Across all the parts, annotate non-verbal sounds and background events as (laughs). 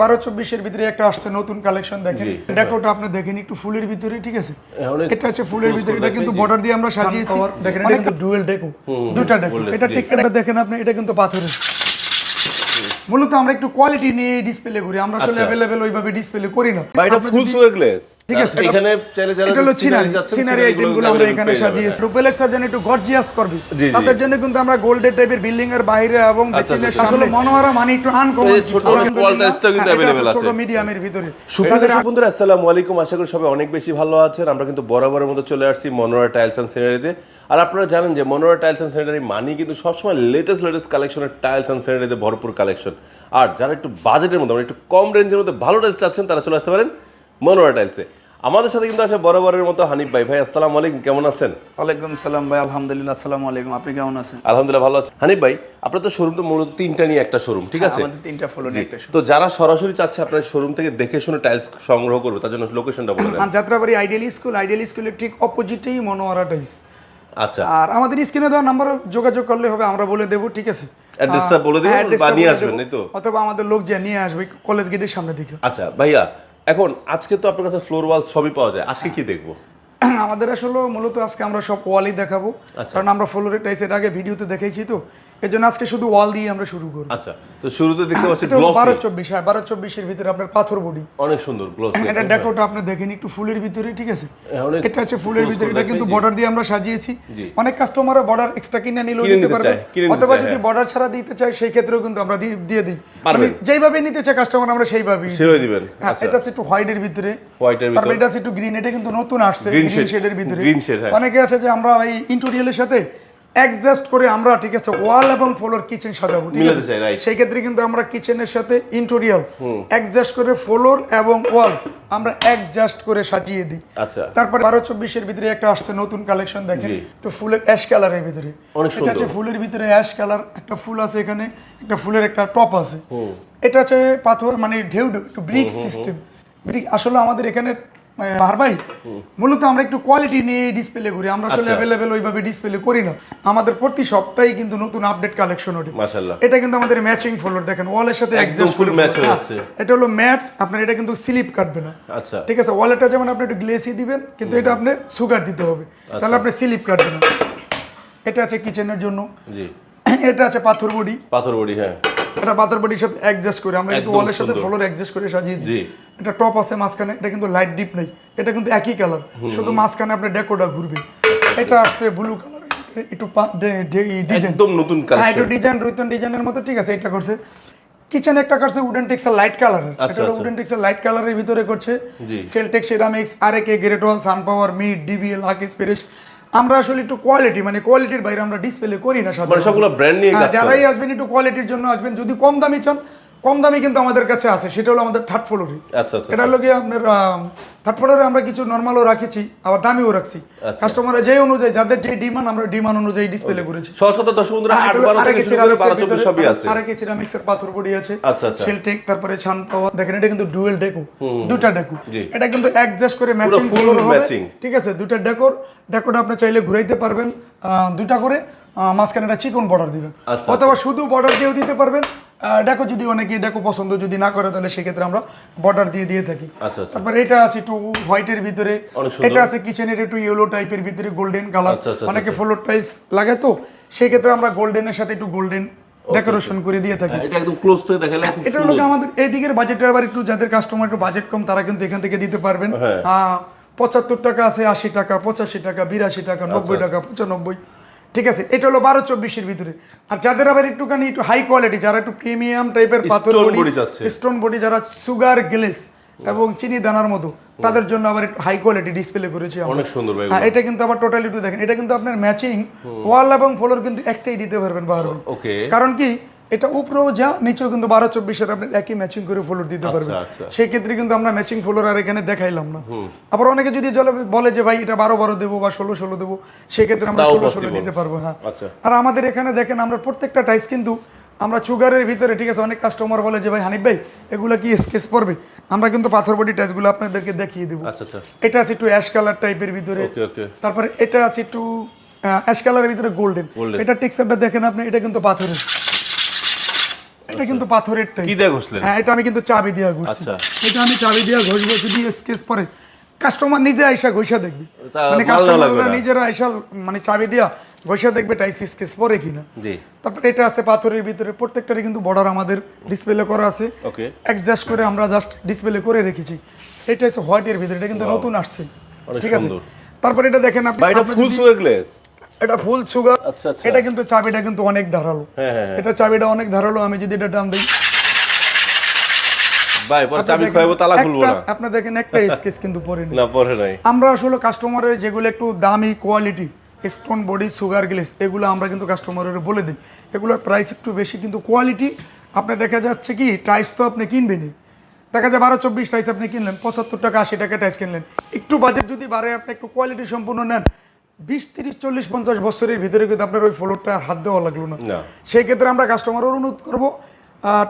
বারো চব্বিশের ভিতরে একটা আসছে নতুন কালেকশন দেখেন। ডেকোটা আপনি দেখেন একটু ফুলের ভিতরে ঠিক আছে? এটা হচ্ছে ফুলের ভিতরে এটা কিন্তু বর্ডার দিয়ে আমরা সাজিয়েছি। দেখেন এটা কিন্তু ডুয়েল ডেকো দুটা ডেকো এটা ঠিক টেক্সচারটা দেখেন আপনি এটা কিন্তু পাথরের। মূলত আমরা একটু কোয়ালিটি নিয়ে ডিসপ্লে করি আমরা আসলে আচ্ছা। অ্যাভেলেবেল ওইভাবে ডিসপ্লে করি না। বা এটা ফুল সুগার গ্লেস ঠিক আছে। এখানে চাইলে যারা এটা হলো সিনারি সিনারি আইটেমগুলো গুলো আমরা এখানে সাজিয়েছি রুপেলেক্সার জন্য একটু গর্জিয়াস করবি। তাদের জন্য কিন্তু আমরা গোল্ডের টাইপের বিল্ডিং এর বাইরে এবং আচ্ছা, বেচিনের আচ্ছা। আসলে মনোহারা মানে একটু আনকমন ছোট tiles-টাও কিন্তু available আছে। ছোট মিডিয়ামের ভিতরে। সুপ্রিয় তাদের দর্শক বন্ধুরা আসসালামু আলাইকুম। আশা করি সবাই অনেক বেশি ভালো আছেন। আমরা কিন্তু বরাবরের মতো চলে আসছি মনোরা টাইলস অ্যান্ড সিনারিতে আর আপনারা জানেন যে মনোরা টাইলস অ্যান্ড সিনারি মানি কিন্তু সবসময় লেটেস্ট লেটেস্ট কালেকশনের টাইলস অ্যান্ড সিনারিতে ভরপুর কালেকশন আর যারা একটু বাজেটের মধ্যে মানে একটু কম রেঞ্জের মধ্যে ভালো টাইলস চাচ্ছেন তারা চলে আসতে পারেন মনোরা টাইলসে আমাদের সাথে কিন্তু আছে বরাবরের মতো হানিফ ভাই। ভাই আসসালামু আলাইকুম কেমন আছেন? ওয়ালাইকুম সালাম ভাই আলহামদুলিল্লাহ আসসালামু আলাইকুম। আপনি কেমন আছেন? আলহামদুলিল্লাহ ভালো আছেন হানিফ ভাই আপনার তো শোরুম তো মূলত তিনটা নিয়ে একটা শোরুম ঠিক আছে? আমাদের তিনটা ফ্লোর নিয়ে একটা shop। তো যারা সরাসরি চাচ্ছে আপনার শোরুম থেকে দেখে শুনে টাইলস সংগ্রহ করবে তার জন্য লোকেশনটা বলে দেন। যাত্রাবাড়ি আইডিয়াল স্কুল আইডিয়াল স্কুলের ঠিক অপোজিটেই মনোয়ারা টাইস আচ্ছা। আর আমাদের স্ক্রিনে দেওয়া নাম্বার যোগাযোগ করলে হবে আমরা বলে দেবো ঠিক আছে? অ্যাড্রেসটা বলে হ্যাঁ, বা নিয়ে আসবেন। এই তো। অথবা আমাদের লোক যে নিয়ে আসবে কলেজ গেটের সামনে দিকে। আচ্ছা ভাইয়া এখন আজকে তো আপনার কাছে ফ্লোর ওয়াল সবই পাওয়া যায় আজকে কি দেখব? (clears throat) আমাদের আসলে মূলত আজকে আমরা সব ওয়ালই দেখাবো। আচ্ছা। কারণ আমরা ফ্লোরের টাইস এর আগে ভিডিওতে দেখাইছি তো এর জন্য আজকে শুধু ওয়াল দিয়ে আমরা শুরু করব। আচ্ছা তো শুরুতে দেখতে পাচ্ছি বারো চব্বিশ হ্যাঁ বারো চব্বিশের ভিতরে আপনার পাথর বডি। অনেক সুন্দর গ্লসি এটা ডেকোটা আপনি দেখেন একটু ফুলের ভিতরে ঠিক আছে? হ্যাঁ, এটা হচ্ছে ফুলের ভিতরে এটা কিন্তু বর্ডার দিয়ে আমরা সাজিয়েছি। অনেক কাস্টমার বর্ডার এক্সট্রা কিনে নিলেও দিতে নিতে পারবে অথবা যদি হ্যাঁ। বর্ডার ছাড়া দিতে চায় সেই ক্ষেত্রেও কিন্তু আমরা দিয়ে- দিই। যেইভাবে নিতে চায় কাস্টমার আমরা সেইভাবেই সেভাবে দিবেন। হ্যাঁ আচ্ছা। এটা হচ্ছে একটু হোয়াইটের ভিতরে। হোয়াইটের তারপরে ভিতর। এটা আছে একটু গ্রিন এটা কিন্তু নতুন আসছে। গ্রিন শেডের ভিতরে। shade, হ্যাঁ। অনেকে আছে যে আমরা এই সাথে অ্যাডজাস্ট করে আমরা ঠিক আছে ওয়াল এবং ফ্লোর কিচেন সাজাবো ঠিক আছে? সেই ক্ষেত্রে কিন্তু আমরা কিচেনের সাথে ইন্টেরিয়র অ্যাডজাস্ট করে ফ্লোর এবং ওয়াল আমরা অ্যাডজাস্ট করে সাজিয়ে দিই। আচ্ছা। তারপরে বারো চব্বিশের ভিতরে একটা আসছে নতুন কালেকশন দেখেন। একটু ফুলের অ্যাশ কালারের ভিতরে। এটা হচ্ছে ফুলের ভিতরে অ্যাশ কালার একটা ফুল আছে এখানে একটা ফুলের একটা টপ আছে। এটা হচ্ছে পাথর মানে ঢেউ ঢেউ একটু ব্রিক সিস্টেম আসলে আমাদের এখানে আর ভাই মূলত আমরা একটু কোয়ালিটি নিয়ে ডিসপ্লে করি আমরা আসলে আচ্ছা। অ্যাভেলেবেল ওইভাবে ডিসপ্লে করি না। আমাদের প্রতি সপ্তাহে কিন্তু নতুন আপডেট কালেকশন ওঠে। মাশাআল্লাহ। এটা কিন্তু আমাদের ম্যাচিং ফ্লোর দেখেন ওয়ালের সাথে অ্যাডজাস্ট হয়ে যাচ্ছে। এটা হলো ম্যাট আপনার এটা কিন্তু স্লিপ কাটবে না। আচ্ছা। ঠিক আছে ওয়ালেটটা যেমন আপনি একটু গ্লেসি দিবেন কিন্তু এটা আপনি সুগার দিতে হবে। আচ্ছা। তাহলে আপনি স্লিপ কাটবে না। এটা আছে কিচেনের জন্য। জি। এটা আছে পাথর বডি। পাথর বড়ি হ্যাঁ। এটা পাথর বডির সাথে অ্যাডজাস্ট করে আমরা কিন্তু ওয়ালের সাথে ফ্লোর অ্যাডজাস্ট করে সাজিয়েছি। এটা টপ আছে মাঝখানে এটা কিন্তু লাইট ডিপ নেই এটা কিন্তু একই কালার শুধু মাঝখানে আপনার ডেকোটা ঘুরবে। এটা আসছে ব্লু কালার একটু ডিজাইন একদম নতুন হ্যাঁ একটু ডিজাইন রুতন ডিজাইনের মতো ঠিক আছে এটা করছে। কিচেন একটা করছে উডেন টেক্সের লাইট আচ্ছা, এটা। উডেন টেক্সের লাইট কালারের ভিতরে করছে। Celtek ceramics RAK Great Wall Sun Power mid DBL হাকিস পেরিস আমরা আসলে একটু কোয়ালিটি মানে কোয়ালিটির বাইরে আমরা ডিসপ্লে করি না মানে সাধারণত। সবগুলো ব্র্যান্ড নিয়ে হ্যাঁ, যারাই আসবেন একটু কোয়ালিটির জন্য আসবেন যদি কম দামি চান কম দামি কিন্তু আমাদের কাছে আছে সেটা হলো আমাদের থার্ড ফ্লোরে আচ্ছা আচ্ছা এটা হলো গিয়ে আপনার থার্ড ফ্লোরে আমরা কিছু নর্মালও রাখেছি আবার দামিও রাখছি। আচ্ছা। কাস্টমারের যে অনুযায়ী যাদের যে ডিমান্ড আমরা ডিমান্ড অনুযায়ী ডিসপ্লে করেছি সহজ কথা বন্ধুরা আট বারো থেকে আরেকে শুরু করে বারো এর চব্বিশ সবই আছে। আরেকে ceramics এর পাথর বডি আছে আচ্ছা, আচ্ছা। শেলটেক তারপরে ছান পাওয়া দেখেন এটা কিন্তু ডুয়েল ডেকো দুটা ডেকো এটা কিন্তু অ্যাডজাস্ট করে ম্যাচিং matching। ঠিক আছে দুটা ডেকোর ডেকোটা আপনি চাইলে ঘুরাইতে পারবেন দুটা করে মাঝখানে একটা চিকন বর্ডার দিবেন। আচ্ছা, অথবা শুধু বর্ডার দিয়েও দিতে পারবেন ডেকো যদি অনেকে ডেকো পছন্দ যদি না করে তাহলে সেক্ষেত্রে আমরা বর্ডার দিয়ে দিয়ে থাকি। আচ্ছা আচ্ছা। তারপর এটা আছে একটু হোয়াইটের ভিতরে। এটা আছে কিচেনের একটু ইয়েলো টাইপের ভিতরে গোল্ডেন কালার আচ্ছা, আচ্ছা, অনেকে ফ্লোর টাইস লাগে তো সেই ক্ষেত্রে আমরা গোল্ডেনের সাথে একটু গোল্ডেন ডেকোরেশন করে দিয়ে থাকি। হ্যাঁ, এটা একদম ক্লোজ থেকে দেখালে খুব এটা হলো আমাদের এই দিকের আবার একটু যাদের কাস্টমার একটু বাজেট কম তারা কিন্তু এখান থেকে দিতে পারবেন। হ্যাঁ। আহ, পঁচাত্তর টাকা আছে আশি টাকা পঁচাশি টাকা বিরাশি টাকা নব্বই টাকা পঁচানব্বই। ঠিক আছে এটা হলো বারো চব্বিশের ভিতরে। আর যাদের আবার একটুখানি একটু হাই কোয়ালিটি যারা একটু প্রিমিয়াম টাইপের পাথর বডি স্টোন বডি যারা সুগার গ্লেস এবং চিনি দানার মতো তাদের জন্য আবার একটু হাই কোয়ালিটি ডিসপ্লে করেছি অনেক সুন্দর ভাই হ্যাঁ এটা কিন্তু আবার টোটালি একটু দেখেন এটা কিন্তু আপনার ম্যাচিং ওয়াল এবং ফ্লোর কিন্তু একটাই দিতে পারবেন বাহার ওকে কারণ কি? এটা উপরেও যা নিচেও কিন্তু বারো চব্বিশের আপনি একই ম্যাচিং করে ফ্লোর দিতে পারবেন। আচ্ছা। সেই ক্ষেত্রে কিন্তু আমরা ম্যাচিং ফ্লোর আর এখানে দেখাইলাম না। আবার অনেকে যদি জলে- বলে যে ভাই এটা বারো বারো দেবো বা ষোলো ষোলো দেবো সেক্ষেত্রে আমরা ষোলো ষোলো দিতে পারব হ্যাঁ। আচ্ছা। আর আমাদের এখানে দেখেন আমরা প্রত্যেকটা টাইস কিন্তু আমরা সুগারের ভিতরে ঠিক আছে অনেক কাস্টমার বলে যে ভাই হানিফ ভাই এগুলো কি স্কেচ পড়বে? আমরা কিন্তু পাথর বডি টাইসগুলো আপনাদেরকে দেখিয়ে দেবো। আচ্ছা আচ্ছা। এটা আছে একটু অ্যাশ কালার টাইপের ভিতরে। তারপরে এটা আছে একটু অ্যাশ কালারের ভিতরে গোল্ডেন। এটা টেক্সচারটা দেখেন আপনি এটা কিন্তু পাথরের। এটা কিন্তু পাথরের টাইস কি দিয়ে ঘষলেন? হ্যাঁ এটা আমি কিন্তু চাবি দিয়ে ঘষছি। আচ্ছা। এটা আমি চাবি দিয়ে ঘষবো যদি স্কেচ পরে। কাস্টমার নিজে আইসা ঘষা দেখবে। মানে কাস্টমাররা নিজেরা আইসা মানে চাবি দিয়া ঘষা দেখবে টাইস স্কেচ পরে কিনা। জি। তারপরে এটা আছে পাথরের ভিতরে। প্রত্যেকটারই কিন্তু বর্ডার আমাদের ডিসপ্লে করা আছে। ওকে। অ্যাডজাস্ট করে আমরা জাস্ট ডিসপ্লে করে রেখেছি। এটা হচ্ছে হোয়াইটের ভিতরে। এটা কিন্তু নতুন আসছে। ঠিক আছে। তারপরে এটা দেখেন আপনি ফুল গ্লেস এটা ফুল সুগার আচ্ছা, আচ্ছা। এটা কিন্তু চাবিটা কিন্তু অনেক ধারালো। হ্যাঁ হ্যাঁ হ্যাঁ। এটা চাবিটা অনেক ধারালো আমি যদি এটা টান দিই। ভাই পরে চাবি খাইবো তালা খুলবো না। আপনার দেখেন একটা (laughs) স্কেচ কিন্তু পরে না পরে নাই। আমরা আসলে কাস্টমারের যেগুলো একটু দামি quality stone body sugar gloss এগুলো আমরা কিন্তু কাস্টমারের বলে দিই। এগুলোর প্রাইস একটু বেশি কিন্তু কোয়ালিটি আপনি দেখা যাচ্ছে কি টাইস তো আপনি কিনবেনই। দেখা যায় বারো চব্বিশ টাইস আপনি কিনলেন পঁচাত্তর টাকা আশি টাকা টাইস কিনলেন। একটু বাজেট যদি বাড়ে আপনি একটু কোয়ালিটি সম্পূর্ণ নেন। বিশ তিরিশ চল্লিশ পঞ্চাশ বছরের ভিতরে কিন্তু আপনার ওই ফ্লোরটা আর হাত দেওয়া লাগল না। সেই ক্ষেত্রে আমরা কাস্টমার অনুরোধ করব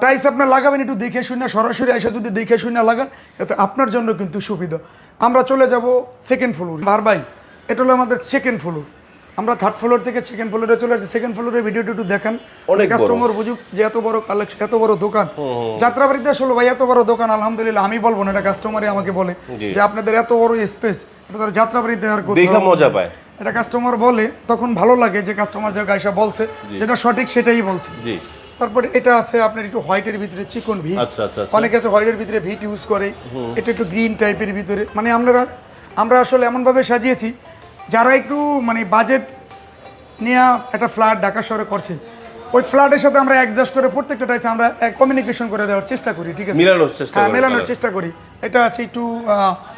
টাইস আপনার লাগাবেন একটু দেখে শুনে সরাসরি এসে যদি দেখে শুনে লাগান এতে আপনার জন্য কিন্তু সুবিধা। আমরা চলে যাব সেকেন্ড ফ্লোর বার বাই এটা হলো আমাদের সেকেন্ড ফ্লোর আমরা থার্ড ফ্লোর থেকে সেকেন্ড ফ্লোরে চলে আসছি। সেকেন্ড ফ্লোরের ভিডিওটা একটু দেখান। অনেক কাস্টমার বুঝুক যে এত বড় কালেকশন এত বড় দোকান। যাত্রাবাড়িতে আসলে ভাই এত বড় দোকান আলহামদুলিল্লাহ আমি বলব না এটা কাস্টমারই আমাকে বলে যে আপনাদের এত বড় স্পেস এটা তার যাত্রাবাড়িতে আর দেখা মজা পায়। এটা কাস্টমার বলে তখন ভালো লাগে যে কাস্টমার যে গাইসা বলছে যেটা সঠিক সেটাই বলছে। জি। তারপরে এটা আছে আপনার একটু হোয়াইটের ভিতরে চিকন ভি আচ্ছা, আচ্ছা, আচ্ছা। অনেকে আছে হোয়াইটের ভিতরে ভিট ইউজ করে এটা একটু গ্রিন টাইপের ভিতরে। মানে আমরা আমরা আসলে এমনভাবে সাজিয়েছি যারা একটু মানে বাজেট নিয়ে একটা ফ্ল্যাট ঢাকা শহরে করছে ওই ফ্ল্যাটের সাথে আমরা অ্যাডজাস্ট করে প্রত্যেকটা টাইসে আমরা কমিউনিকেশন করে দেওয়ার চেষ্টা করি ঠিক আছে? মিলানোর চেষ্টা হ্যাঁ মেলানোর চেষ্টা করি। এটা আছে একটু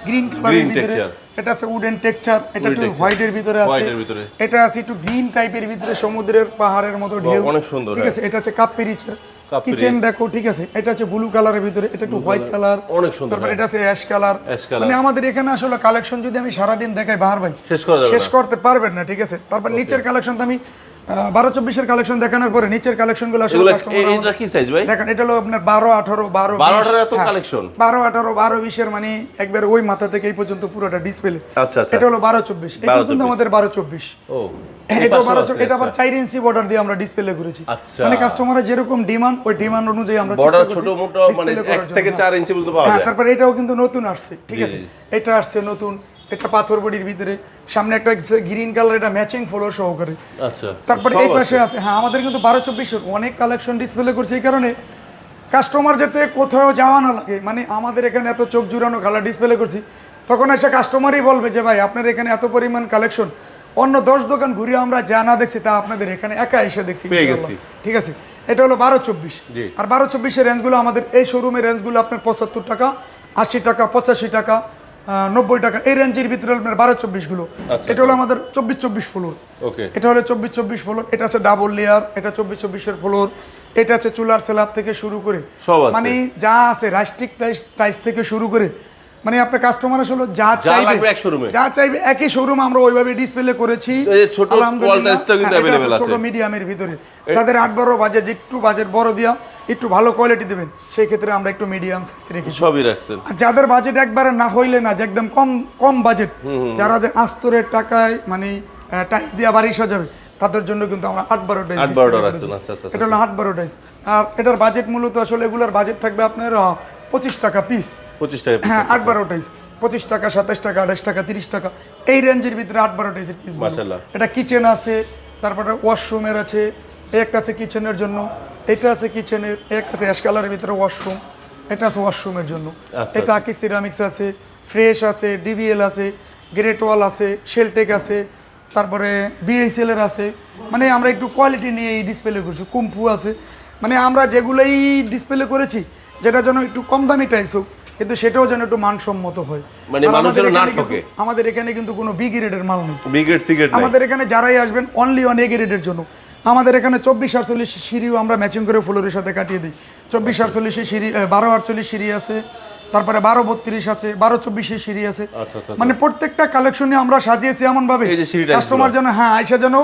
গ্রিন কালারের ভিতরে। এটা আছে উডেন টেক্সচার এটা একটু হোয়াইট হোয়াইটের ভিতরে আছে। এর। এটা আছে একটু গ্রিন টাইপের ভিতরে সমুদ্রের পাহাড়ের মতো ঢেউ। অনেক সুন্দর, ঠিক হ্যাঁ। আছে এটা হচ্ছে কাপ্পিরিচের কাপ্পিরিচ। কিচেন দেখো ঠিক আছে এটা হচ্ছে ব্লু কালারের ভিতরে এটা একটু হোয়াইট কালার অনেক সুন্দর, তারপর হ্যাঁ। এটা আছে অ্যাশ কালার মানে আমাদের এখানে আসলে কালেকশন যদি আমি সারাদিন দেখাই বাহার ভাই শেষ করতে পারবেন না ঠিক আছে। তারপর নিচের কালেকশন তো আমি বারো চব্বিশের কালেকশন দেখানোর পরে নিচের কালেকশনগুলো আসলে এগুলো customer এ- আমাদের- এটা কি সাইজ ভাই? দেখেন এটা হলো আপনার বারো আঠারো বারো বারো আঠারো এত হ্যাঁ। কালেকশন বারো আঠারো বারো বিশের মানে একবার ওই মাথা থেকে এই পর্যন্ত পুরোটা ডিসপ্লে আচ্ছা আচ্ছা। এটা হলো বারো চব্বিশ। এটা কিন্তু আমাদের বারো চব্বিশ। ও এটা পাশেও বারো এটা আবার আচ্ছা। চার ইঞ্চি বর্ডার দিয়ে আমরা ডিসপ্লে করেছি। মানে কাস্টমারের যেরকম ডিমান্ড ওই ডিমান্ড অনুযায়ী আমরা বর্ডার ছোট মোটো মানে এক থেকে হ্যাঁ। চার ইঞ্চি পর্যন্ত পাওয়া হ্যাঁ যায়। তারপরে এটাও কিন্তু নতুন আসছে ঠিক আছে? এটা আসছে নতুন এটা পাথর বডির ভিতরে সামনে একটা গ্রিন কালার এটা ম্যাচিং ফ্লোর সহকারে আচ্ছা তারপরে এই পাশে আছে। হ্যাঁ আমাদের কিন্তু বারো চব্বিশের অনেক কালেকশন ডিসপ্লে করছে এই কারণে কাস্টমার যাতে কোথাও যাওয়া না লাগে মানে আমাদের এখানে এত চোখ জুড়ানো কালার ডিসপ্লে করছি তখন এসে কাস্টমারই বলবে যে ভাই আপনার এখানে এত পরিমাণ কালেকশন অন্য দশ দোকান ঘুরে আমরা যা না দেখছি তা আপনাদের এখানে একা এসে দেখছি। ঠিক আছে এটা হলো বারো চব্বিশ আর বারো চব্বিশের রেঞ্জগুলো আমাদের এই শোরুমের রেঞ্জগুলো আপনার পঁচাত্তর টাকা আশি টাকা পঁচাশি টাকা নব্বই টাকা। এই রেঞ্জের ভিতরে আপনার বারো চব্বিশগুলো আচ্ছা, এটা হলো আমাদের চব্বিশ চব্বিশ ফ্লোর। এটা হলো চব্বিশ চব্বিশ ফ্লোর। এটা আছে ডাবল লেয়ার এটা চব্বিশ চব্বিশের ফ্লোর। এটা আছে চুলার সেলার থেকে শুরু করে। মানে যা আছে রাষ্ট্রিক টাইস টাইস থেকে শুরু করে। মানে আপনার কাস্টমার আসলে যা চাইবে। যা চাইবে একই শোরুম আমরা ওইভাবে ডিসপ্লে করেছি। ছোট কিন্তু হ্যাঁ। মিডিয়ামের ভিতরে। যাদের আট বারো বাজেট একটু বাজেট বড় দিয়া একটু ভালো কোয়ালিটি দেবেন সেই ক্ষেত্রে আমরা একটু মিডিয়াম সাইজ রেখেছি সবই রাখছেন। আর যাদের বাজেট একবারে না হইলে না যে একদম কম কম বাজেট যারা যে আস্তরের টাকায় মানে টাইস দিয়ে বাড়ি সাজাবে তাদের জন্য কিন্তু আমরা আট বারো টাইস আচ্ছা, আচ্ছা, এটা হলো আট বারো টাইস আর এটার বাজেট মূলত আসলে এগুলার বাজেট থাকবে আপনার পঁচিশ টাকা পিস পঁচিশ টাকা হ্যাঁ আট বারো টাইস পঁচিশ টাকা সাতাশ টাকা আঠাশ টাকা তিরিশ টাকা এই রেঞ্জের ভিতরে আট বারো টাইসের পিস। এটা কিচেন আছে তারপরে ওয়াশরুমের আছে এই একটা আছে কিচেনের জন্য। এটা আছে কিচেনের একটা আছে অ্যাশ কালারের ভিতরে ওয়াশরুম এটা আছে ওয়াশরুমের জন্য। আচ্ছা। এটা আকি সিরামিক্স আছে ফ্রেশ আছে ডিবিএল আছে গ্রেট ওয়াল আছে শেলটেক আছে তারপরে বিএসএল এর আছে। মানে আমরা একটু কোয়ালিটি নিয়ে এই ডিসপ্লে করছি কুম্ফু আছে। মানে আমরা যেগুলোই ডিসপ্লে করেছি যেটা যেন একটু কম দামি টাইস হোক কিন্তু সেটাও যেন একটু মানসম্মত হয়। মানে আমাদের এখানে কিন্তু- ঠকে। আমাদের এখানে কিন্তু কোনো বি গ্রেডের মাল নেই। বিগ্রেড সিগারেট আমাদের এখানে যারাই আসবেন অনলি অন এ গ্রেডের জন্য। আমাদের এখানে চব্বিশ আটচল্লিশ সিঁড়িও আমরা ম্যাচিং করে ফ্লোরের সাথে কাটিয়ে দিই। চব্বিশ আটচল্লিশে সিঁড়ি বারো আটচল্লিশ সিঁড়ি আছে তারপরে বারো বত্রিশ আছে বারো চব্বিশে সিঁড়ি আছে। আচ্ছা, আচ্ছা, মানে প্রত্যেকটা কালেকশনে আমরা সাজিয়েছি এমন ভাবে এই যে সিঁড়ি types কাস্টমার যেন হ্যাঁ আইসা যেন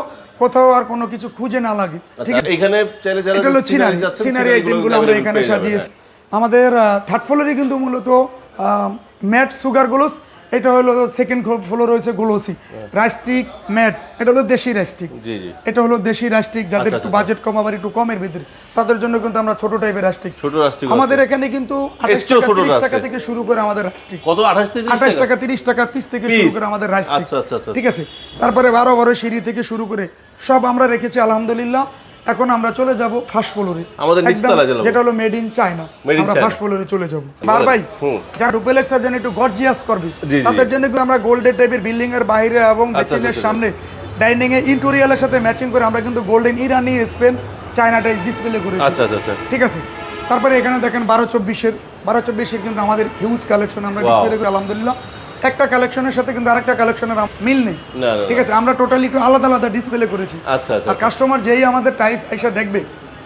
কোথাও আর কোনো কিছু খুঁজে না লাগে। ঠিক আচ্ছা, এখানে এটা হলো সিনারি সিনারি। আইটেমগুলো গুলো আমরা এখানে সাজিয়েছি। আমাদের থার্ড ফ্লোরে কিন্তু মূলত ম্যাট সুগার গ্লোস এটা হলো সেকেন্ড ফ্লোর রয়েছে গ্লোসি রাস্টিক ম্যাট। এটা হলো দেশি জি এটা হলো দেশি রাস্টিক যাদের আচ্ছা, একটু বাজেট কম আবার একটু কমের ভিতরে। তাদের জন্য কিন্তু আমরা ছোট টাইপের রাস্টিক ছোট রাস্টিক আমাদের এখানে কিন্তু আঠাশ টাকা। থেকে শুরু করে আমাদের রাস্টিক কত? আঠাশ টাকা? তিরিশ টাকা পিস থেকে শুরু করে আমাদের আচ্ছা, আচ্ছা, আচ্ছা। ঠিক আছে? তারপরে বারো বারো সিঁড়ি থেকে শুরু করে সব আমরা রেখেছি আলহামদুলিল্লাহ। এখন আমরা চলে যাব ফার্স্ট ফ্লোরে আমাদের নিচতলায় যাব। যেটা হলো মেড ইন চায়না আমরা। ফার্স্ট ফ্লোরে চলে যাব বার ভাই। যারা ডুপ্লেক্সের জন্য একটু গর্জিয়াস করবে। তাদের জন্য কিন্তু আমরা গোল্ডেন টাইপের বিল্ডিং এর বাইরে এবং আচ্ছা, বেচিনের আচ্ছা। সামনে ডাইনিং এ ইন্টোরিয়ালের সাথে ম্যাচিং করে আমরা কিন্তু গোল্ডেন ইরানি স্পেন চায়না টাইস ডিসপ্লে করেছি আচ্ছা আচ্ছা আচ্ছা ঠিক আছে তারপরে এখানে দেখেন বারো চব্বিশের বারো চব্বিশের কিন্তু আমাদের হিউজ কালেকশন আমরা ডিসপ্লে করি আলহামদুলিল্লাহ একটা কালেকশনের সাথে কিন্তু আরেকটা কালেকশনের মিল নেই। ঠিক আছে আমরা টোটালি একটু আলাদা আলাদা ডিসপ্লে করেছি। আচ্ছা আচ্ছা আর কাস্টমার যেই আমাদের টাইস এসে দেখবে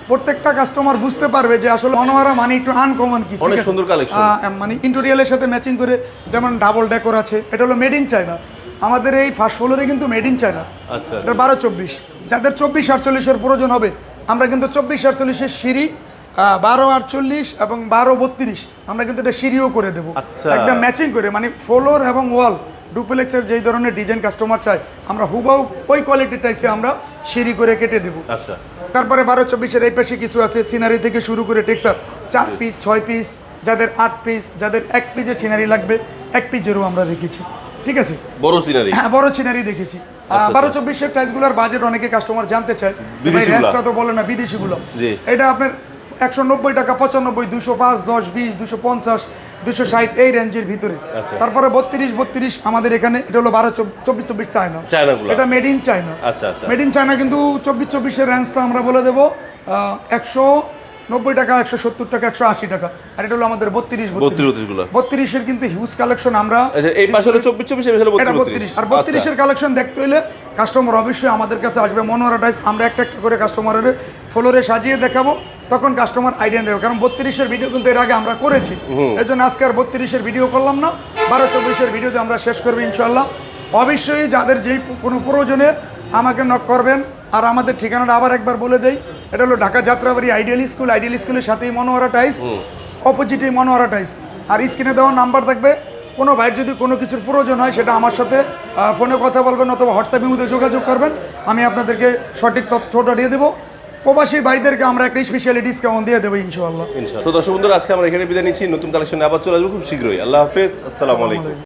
প্রত্যেকটা কাস্টমার বুঝতে পারবে যে আসলে মনোয়ারা মানে একটু আনকমন কি অনেক সুন্দর। আহ, মানে ইন্টেরিয়ালের সাথে ম্যাচিং করে যেমন ডাবল ডেকোর আছে এটা হলো মেড ইন চায়না আমাদের এই ফার্স্ট ফ্লোরে কিন্তু মেড ইন চায়না আচ্ছা বারো চব্বিশ। যাদের চব্বিশ আটচল্লিশের প্রয়োজন হবে আমরা কিন্তু চব্বিশ আটচল্লিশের সিঁড়ি বারো আটচল্লিশ এবং বারো বত্রিশ। আমরা কিন্তু এটা সিঁড়িও করে দেবো। আচ্ছা। একদম ম্যাচিং করে মানে ফ্লোর এবং ওয়াল ডুপ্লেক্সের যেই ধরনের ডিজাইন কাস্টমার চায় আমরা হুবাউ ওই কোয়ালিটির টাইসে আমরা সিঁড়ি করে কেটে দেবো। আচ্ছা। তারপরে বারো চব্বিশের এই পাশে কিছু আছে সিনারি থেকে শুরু করে টেক্সার চার পিস ছয় পিস যাদের আট পিস যাদের এক পিসের সিনারি লাগবে এক পিসেরও আমরা দেখেছি। ঠিক আছে? বড় সিনারি হ্যাঁ বড় সিনারি দেখেছি। আচ্ছা, বারো চব্বিশের প্রাইসগুলোর বাজেট অনেকে কাস্টমার জানতে চায়। রেঞ্জটা তো বলে না বিদেশিগুলো। এটা আপনার একশো নব্বই টাকা পঁচানব্বই দুশো পাঁচ দশ বিশ দুশো পঞ্চাশ দুশো ষাট এই রেঞ্জের ভিতরে। আচ্ছা। তারপরে বত্রিশ বত্রিশ আমাদের এখানে এটা হলো বারো চব্বিশ চব্বিশ চায়না। এটা মেড ইন চায়না আচ্ছা আচ্ছা। মেড ইন চায়না কিন্তু চব্বিশ চব্বিশের রেঞ্জটা আমরা বলে দেবো। একশো নব্বই টাকা একশো সত্তর টাকা একশো আশি টাকা। আর এটা হলো আমাদের বত্রিশ বত্রিশ। গুলো বত্রিশের কিন্তু হিউজ কালেকশন আমরা আচ্ছা এই পাশে হলো চব্বিশ চব্বিশ এটা বত্রিশ আর বত্রিশের কালেকশন দেখতে হলে কাস্টমার অবশ্যই আমাদের কাছে আসবে। মনোহরাটাইজ আমরা একটা একটা করে কাস্টমারের ফ্লোরে সাজিয়ে দেখাবো তখন কাস্টমার আইডিয়া দেবে কারণ বত্রিশের ভিডিও কিন্তু এর আগে আমরা করেছি। এই জন্য আজকে আর বত্রিশের ভিডিও করলাম না বারো চব্বিশের ভিডিওতে আমরা শেষ করব ইনশাল্লাহ অবশ্যই যাদের যেই কোনো প্রয়োজনে আমাকে নক করবেন আর আমাদের ঠিকানাটা আবার একবার বলে দেই এটা হলো Dhaka Jatrabari ideal school ideal স্কুলের সাথেই মনোহরা টাইস অপোজিটে মনোহরা টাইস আর স্ক্রিনে দেওয়া নাম্বার থাকবে। কোনো ভাইয়ের যদি কোনো কিছুর প্রয়োজন হয় সেটা আমার সাথে ফোনে কথা বলবেন অথবা হোয়াটসঅ্যাপের মধ্যে যোগাযোগ করবেন। আমি আপনাদেরকে সঠিক তথ্যটা দিয়ে দেবো। প্রবাসী ভাইদেরকে আমরা একটা স্পেশালি ডিসকাউন্ট দিয়ে দেবো ইনশাআল্লাহ। ইনশাআল্লাহ। তো দর্শক বন্ধুরা, আজকে আমরা এখানে বিদায় নিচ্ছি। নতুন কালেকশন আবার চলে আসব খুব শীঘ্রই। আল্লাহ হাফেজ। আসসালামু আলাইকুম।